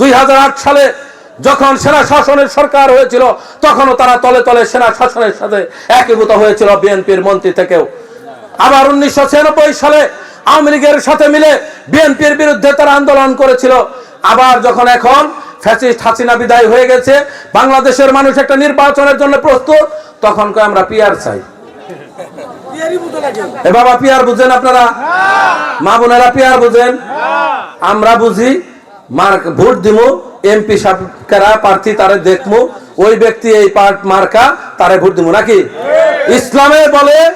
দুই হাজার আট সালে যখন সেনা শাসনের সরকার হয়েছিল, তখনও তারা তলে তলে সেনা শাসনের সাথে একীভূত হয়েছিল বিএনপির মন্ত্রী থেকেও। আবার উনিশশো সালে আওয়ামী লীগের সাথে মিলে বিএনপির বিরুদ্ধে তারা আন্দোলন করেছিল। আবার যখন এখন ফ্যাসিস্ট হাসিনা বিদায় হয়ে গেছে, বাংলাদেশের মানুষ একটা নির্বাচনের জন্য প্রস্তুত, তখন আমরা পিয়ার চাই। বাবা পিয়ার বুঝেন আপনারা? মা বোনেরা পিয়ার বুঝেন? আমরা বুঝি। মার্ক, ভোট দিব এমপি সাহেবরা প্রার্থী তারে দেখমু, ওই ব্যক্তি এই পার্ট মার্কা তারে ভোট দিব নাকি? ইসলামে বলে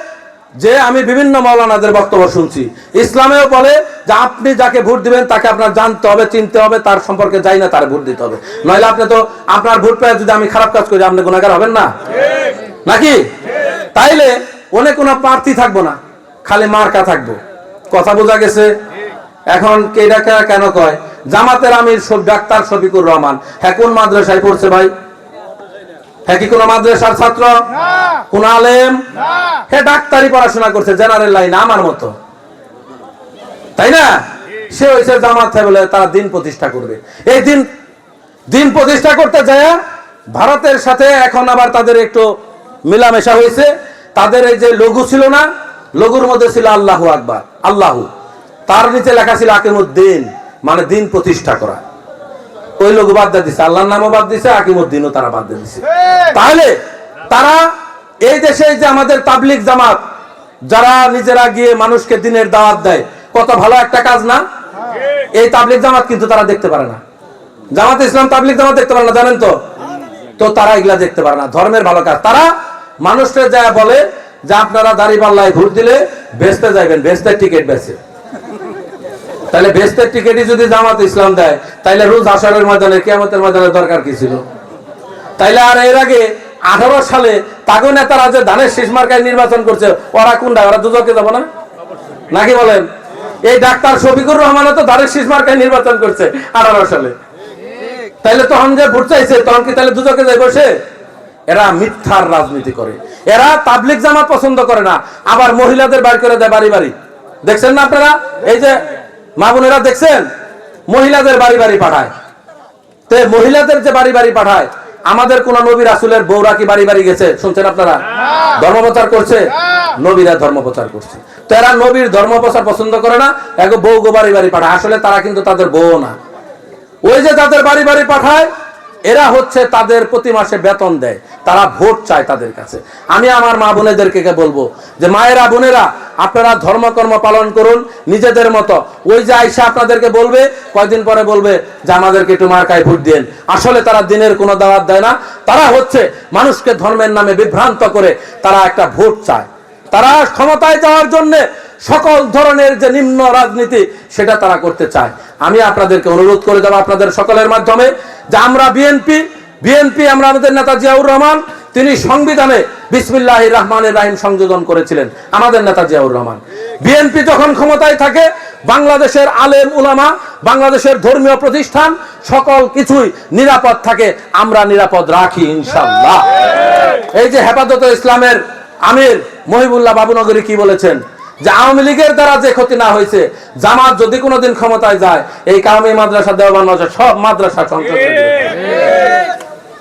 যে, আমি বিভিন্ন মৌলানাদের বক্তব্য শুনছি। ইসলামেও বলে যে, আপনি যাকে ভোট দিবেন, তাকে আপনার জানতে হবে, চিনতে হবে, তার সম্পর্কে যাই না তার ভোট দিতে হবে। নইলে আপনি তো আপনার ভোট পেয়ে যদি আমি খারাপ কাজ করি, আপনি গুণাগার হবেন না? নাকি? তাইলে অনেক কোনো প্রার্থী থাকব না, খালি মার্কা থাকব। কথা বোঝা গেছে? এখন কেডা কে- কেন কয়? জামাতের আমির সব ডাক্তার শফিকুর রহমান। হ্যাঁ কোন মাদ্রাসায় পড়ছে ভাই? হ্যাঁ কি কোন মাদ্রাসার ছাত্র? কোন আলেম? হ্যাঁ ডাক্তারি পড়াশোনা করছে জেনারেল লাইন আমার মতো। তাই না? সে হয়েছে জামাত বলে তারা দিন প্রতিষ্ঠা করবে। এই দিন দিন প্রতিষ্ঠা করতে যায় ভারতের সাথে এখন আবার তাদের একটু মিলামেশা হয়েছে। তাদের এই যে লঘু ছিল না লঘুর মধ্যে ছিল আল্লাহু আকবার আল্লাহু। তার নিচে লেখা ছিল আকিমুদ্দিন। মানে দিন প্রতিষ্ঠা করা। ওই লোক বাদ দিয়ে দিছে আল্লাহর নামও বাদ দিছে আকিমুদ্দিনও তারা বাদ দিয়ে দিছে। তাহলে তারা এই দেশে যে আমাদের তাবলিক জামাত যারা নিজেরা গিয়ে মানুষকে দিনের দাওয়াত দেয় কত ভালো একটা কাজ না? এই তাবলিক জামাত কিন্তু তারা দেখতে পারে না। জামাত ইসলাম তাবলিক জামাত দেখতে পারে না জানেন তো? তো তারা এগুলা দেখতে পারে না ধর্মের ভালো কাজ। তারা মানুষকে যা বলে যে আপনারা দাড়ি পাল্লায় ভোট দিলে বেচতে যাইবেন বেচতে টিকিট বেচে। তাহলে বেস্তের টিকিটই যদি জামাত ইসলাম দেয় তাইলে রোজ আষাঢ়ের ময়দানে, কেয়ামতের ময়দানে দরকার কি ছিল? তাইলে আর এর আগে আঠারো সালে তাগো নেতারা যে ধানের শেষ মার্কায় নির্বাচন করছে, ওরা কোনটা ওরা দুজকে যাব না? নাকি বলেন? এই ডাক্তার শফিকুর রহমানও তো ধানের শেষ মার্কায় নির্বাচন করছে আঠারো সালে। তাইলে তখন যে ভোট চাইছে, তখন কি তাহলে দুজকে যায় বসে এরা মিথ্যার রাজনীতি করে। এরা তাবলিক জামাত পছন্দ করে না, আবার মহিলাদের বাড়ি করে দেয় বাড়ি বাড়ি। দেখছেন না আপনারা? এই যে মা বোনেরা দেখছেন? মহিলাদের বাড়ি বাড়ি পাঠায়। তে মহিলাদের যে বাড়ি বাড়ি পাঠায় আমাদের কোন নবী রাসুলের বৌরা কি বাড়ি বাড়ি গেছে? শুনছেন আপনারা? ধর্মপ্রচার করছে? নবীরা ধর্মপ্রচার করছে। তো এরা নবীর ধর্মপ্রচার পছন্দ করে না এক বউ গো বাড়ি বাড়ি পাঠায়। আসলে তারা কিন্তু তাদের বউ না। ওই যে তাদের বাড়ি বাড়ি পাঠায় এরা হচ্ছে তাদের প্রতি মাসে বেতন দেয়। তারা ভোট চায় তাদের কাছে। আমি আমার মা বোনেদেরকে বলব যে মায়েরা বোনেরা আপনারা ধর্মকর্ম পালন করুন নিজেদের মতো। ওই যে আইসা আপনাদেরকে বলবে, কয়দিন পরে বলবে যে আমাদেরকে একটু মার্কায় ভোট দেন আসলে তারা দিনের কোনো দাওয়াত দেয় না। তারা হচ্ছে মানুষকে ধর্মের নামে বিভ্রান্ত করে তারা একটা ভোট চায়। তারা ক্ষমতায় যাওয়ার জন্য সকল ধরনের যে নিম্ন রাজনীতি সেটা তারা করতে চায়। আমি আপনাদেরকে অনুরোধ করে দেবো আপনাদের সকলের মাধ্যমে যে আমরা বিএনপি বিএনপি আমরা আমাদের নেতা জিয়াউর রহমান, তিনি সংবিধানে বিসমিল্লাহ রহমানের রাহিম সংযোজন করেছিলেন আমাদের নেতা জিয়াউর রহমান। বিএনপি যখন ক্ষমতায় থাকে, বাংলাদেশের আলেম উলামা, বাংলাদেশের ধর্মীয় প্রতিষ্ঠান, সকল কিছুই নিরাপদ থাকে, আমরা নিরাপদ রাখি ইনশাল্লাহ এই যে হেফাজত ইসলামের আমির মহিবুল্লাহ বাবুনগরী কি বলেছেন? যে আওয়ামী লীগের দ্বারা যে ক্ষতি না হয়েছে, জামাত যদি কোনোদিন ক্ষমতায় যায়, এই কারণে মাদ্রাসা মাদ্রাসা, সব মাদ্রাসা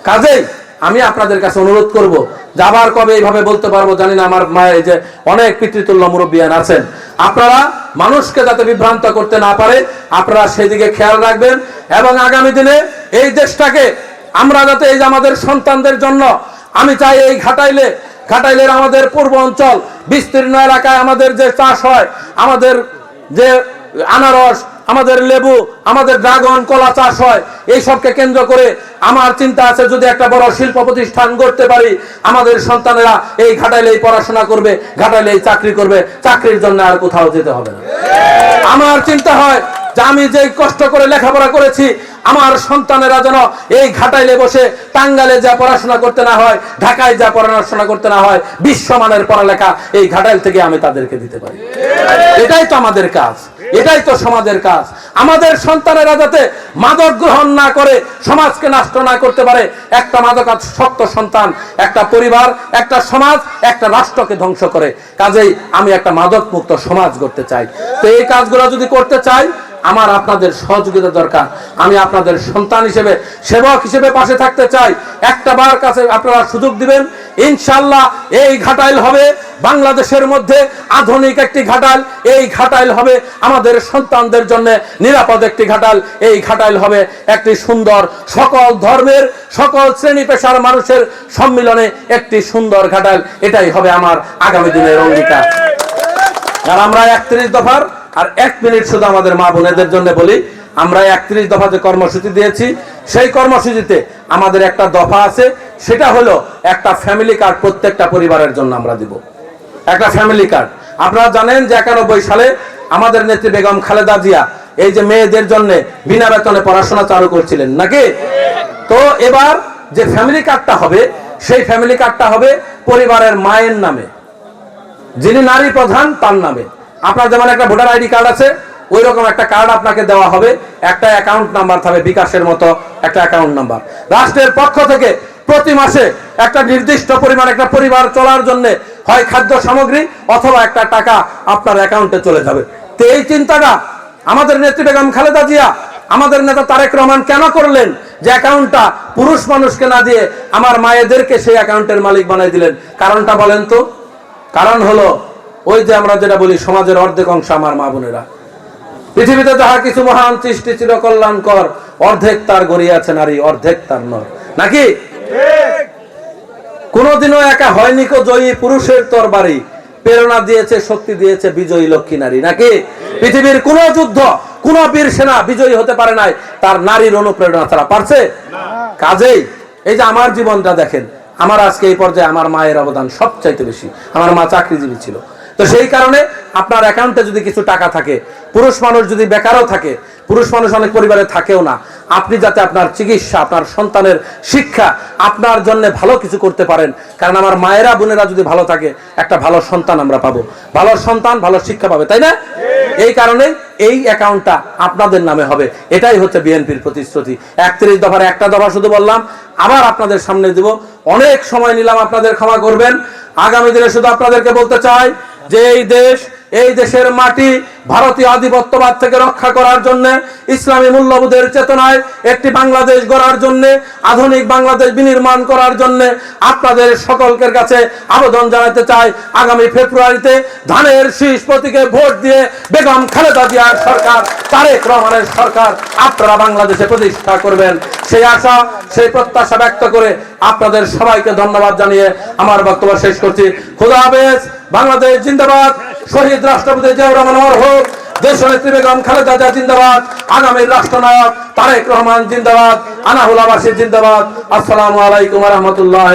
কাজেই আমি আপনাদের কাছে অনুরোধ করব যে আবার কবে এইভাবে বলতে পারব জানি না, আমার মায়ের যে অনেক পিতৃতুল্য মুরব্বিয়ান আছেন। আপনারা মানুষকে যাতে বিভ্রান্ত করতে না পারে, আপনারা সেই দিকে খেয়াল রাখবেন এবং আগামী দিনে এই দেশটাকে আমরা যাতে এই আমাদের সন্তানদের জন্য আমি চাই এই ঘাটাইলে, ঘাটাইলের আমাদের পূর্ব অঞ্চল, বিস্তীর্ণ এলাকায় আমাদের যে চাষ হয়, আমাদের যে আনারস আমাদের লেবু, আমাদের ড্রাগন, কলা চাষ হয়, এই সবকে কেন্দ্র করে আমার চিন্তা আছে যদি একটা বড় শিল্প প্রতিষ্ঠান করতে পারি, আমাদের সন্তানেরা এই ঘাটাইলে এই পড়াশোনা করবে ঘাটাইলে এই চাকরি করবে, চাকরির জন্য আর কোথাও যেতে হবে না। আমার চিন্তা হয় যে আমি যে কষ্ট করে লেখাপড়া করেছি, আমার সন্তানেরা যেন এই ঘাটাইলে বসে টাঙ্গালে যা পড়াশোনা করতে না হয়, ঢাকায় যা পড়াশোনা করতে না হয়, বিশ্বমানের পড়ালেখা এই ঘাটাইল থেকে আমি তাদেরকে দিতে পারি। এটাই তো আমাদের কাজ, এটাই তো সমাজের কাজ। আমাদের সন্তানেরা যাতে মাদক গ্রহণ না করে, সমাজকে নষ্ট না করতে পারে, একটা মাদকাসক্ত সন্তান, একটা পরিবার, একটা সমাজ, একটা রাষ্ট্রকে ধ্বংস করে। কাজেই আমি একটা মাদক মুক্ত সমাজ করতে চাই। তো এই কাজগুলো যদি করতে চাই আমার আপনাদের সহযোগিতা দরকার। আমি আপনাদের সন্তান হিসেবে, সেবক হিসেবে পাশে থাকতে চাই। একটা বার কাছে আপনারা সুযোগ দিবেন। ইনশাল্লাহ এই ঘাটাইল হবে বাংলাদেশের মধ্যে আধুনিক একটি ঘাটাল এই ঘাটাইল হবে আমাদের সন্তানদের জন্য নিরাপদ একটি ঘাটাল এই ঘাটাইল হবে একটি সুন্দর সকল ধর্মের, সকল শ্রেণি পেশার মানুষের সম্মিলনে একটি সুন্দর ঘাটাল এটাই হবে আমার আগামী দিনের অঙ্গীকার। আর আমরা একত্রিশ দফার আর এক মিনিট শুধু আমাদের মা বোনেদের জন্য বলি, আমরা একত্রিশ দফা যে কর্মসূচি দিয়েছি, সেই কর্মসূচিতে আমাদের একটা দফা আছে, সেটা হলো একটা ফ্যামিলি কার্ড প্রত্যেকটা পরিবারের জন্য আমরা দিব। একটা ফ্যামিলি কার্ড আপনারা জানেন যে একানব্বই সালে আমাদের নেত্রী বেগম খালেদা জিয়া এই যে মেয়েদের জন্য বিনা বেতনে পড়াশোনা চালু করছিলেন নাকি? তো এবার যে ফ্যামিলি কার্ডটা হবে, সেই ফ্যামিলি কার্ডটা হবে পরিবারের মায়ের নামে। যিনি নারী প্রধান, তার নামে। আপনার যেমন একটা ভোটার আইডি কার্ড আছে ওই রকম একটা কার্ড আপনাকে দেওয়া হবে। একটা অ্যাকাউন্ট নাম্বার থাকবে বিকাশের মতো একটা অ্যাকাউন্ট নাম্বার রাষ্ট্রের পক্ষ থেকে প্রতি মাসে একটা নির্দিষ্ট পরিমাণ একটা পরিবার চলার জন্য হয় খাদ্য সামগ্রী অথবা একটা টাকা আপনার অ্যাকাউন্টে চলে যাবে। তো এই চিন্তাটা আমাদের নেত্রী বেগম খালেদা জিয়া, আমাদের নেতা তারেক রহমান কেন করলেন যে অ্যাকাউন্টটা পুরুষ মানুষকে না দিয়ে আমার মায়েদেরকে সেই অ্যাকাউন্টের মালিক বানাই দিলেন? কারণটা বলেন তো। কারণ হলো ওই যে আমরা যেটা বলি সমাজের অর্ধেক অংশ আমার মা বোনেরা। পৃথিবীতে যাহা কিছু মহান সৃষ্টি ছিল কল্যাণকর অর্ধেক তার গড়িয়াছে নারী অর্ধেক তার নর। নাকি? কোনোদিনও একা হয়নি কো জয়ী পুরুষের তরবারি। প্রেরণা দিয়েছে শক্তি দিয়েছে বিজয়ী লক্ষ্মী নারী। নাকি? পৃথিবীর কোন যুদ্ধ কোন বীর সেনা বিজয়ী হতে পারে নাই তার নারীর অনুপ্রেরণা ছাড়া পারছে? কাজেই এই যে আমার জীবনটা দেখেন আমার আজকে এই পর্যায়ে আমার মায়ের অবদান সবচাইতে বেশি। আমার মা চাকরিজীবী ছিল। তো সেই কারণে আপনার অ্যাকাউন্টে যদি কিছু টাকা থাকে, পুরুষ মানুষ যদি বেকারও থাকে, পুরুষ মানুষ অনেক পরিবারে থাকেও না, আপনি যাতে আপনার চিকিৎসা, আপনার সন্তানের শিক্ষা, আপনার জন্য ভালো কিছু করতে পারেন, কারণ আমার মায়েরা, বোনেরা যদি ভালো থাকে, একটা ভালো সন্তান আমরা পাবো। ভালো সন্তান, ভালো শিক্ষা পাবে, তাই না? এই কারণে এই অ্যাকাউন্টটা আপনাদের নামে হবে। এটাই হচ্ছে বিএনপির প্রতিশ্রুতি। একত্রিশ দফার একটা দফা শুধু বললাম, আবার আপনাদের সামনে দিব। অনেক সময় নিলাম, আপনাদের ক্ষমা করবেন। আগামী দিনে শুধু আপনাদেরকে বলতে চাই যে এই দেশ এই দেশের মাটি ভারতীয় আধিপত্যবাদ থেকে রক্ষা করার জন্য, ইসলামী মূল্যবোধের চেতনায় একটি বাংলাদেশ গড়ার জন্য, আধুনিক বাংলাদেশ বিনির্মাণ করার জন্য আপনাদের সকলকের কাছে আবেদন জানাতে চাই। আগামী ফেব্রুয়ারিতে ধানের শীষ প্রতীকে ভোট দিয়ে বেগম খালেদা জিয়ার সরকার, তারেক রহমানের সরকার আপনারা বাংলাদেশে প্রতিষ্ঠা করবেন। সেই আশা, সেই প্রত্যাশা ব্যক্ত করে আপনাদের সবাইকে ধন্যবাদ জানিয়ে আমার বক্তব্য শেষ করছি। খুদা হাফেজ, বাংলাদেশ জিন্দাবাদ। শহীদ রাষ্ট্রপতি জিয়াউর হোক দেশ নেত্রী বেগম খালেদা জিয়া জিন্দাবাদ, আগামী রাষ্ট্রনায়ক তারেক রহমান জিন্দাবাদ, আনাহুল আবাসী জিন্দাবাদ। আসসালামু আলাইকুম রহমতুল্লাহ